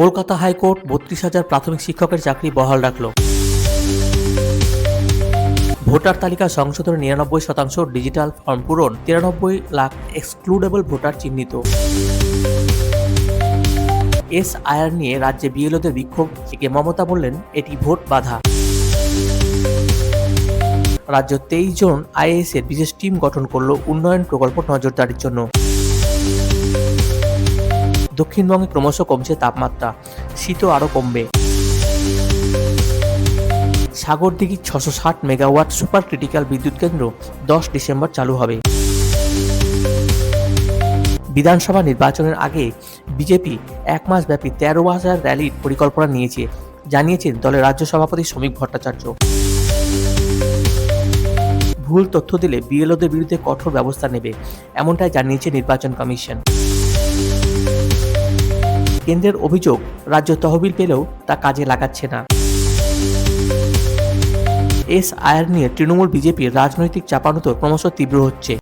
Kolkata high court বত্রিশ হাজার প্রাথমিক শিক্ষকের চাকরি বহাল রাখল। ভোটার তালিকা সংশোধনে নিরানব্বই শতাংশ ডিজিটাল ফর্ম পূরণ, তিরানব্বই লাখ এক্সক্লুডেবল ভোটার চিহ্নিত। এস আয়ার নিয়ে রাজ্যে বিএলওদের বিক্ষোভ থেকে মমতা বললেন, এটি ভোট বাধা। রাজ্য তেইশ জন আইএএস এর বিশেষ টিম গঠন করল উন্নয়ন প্রকল্প নজরদারির জন্য। দক্ষিণবঙ্গে ক্রমশ কমছে তাপমাত্রা। শীতও আরও কমবে। সাগরদিঘির ছশো ষাট মেগাওয়াট সুপার ক্রিটিক্যাল বিদ্যুৎ কেন্দ্র দশ ডিসেম্বর চালু হবে। বিধানসভা নির্বাচনের আগে বিজেপি এক মাস ব্যাপী তেরো হাজার র্যালির পরিকল্পনা নিয়েছে, জানিয়েছেন দলের রাজ্য সভাপতি শ্রমিক ভট্টাচার্য। ভুল তথ্য দিলে বিএলওদের বিরুদ্ধে কঠোর ব্যবস্থা নেবে, এমনটাই জানিয়েছে নির্বাচন কমিশন। কেন্দ্রের অভিযোগ রাজ্য তহবিল পেলেও তা কাজে লাগাচ্ছে না। এস আয়ার নিয়ে তৃণমূল বিজেপির রাজনৈতিক চাপানুতো ক্রমশ তীব্র হচ্ছে।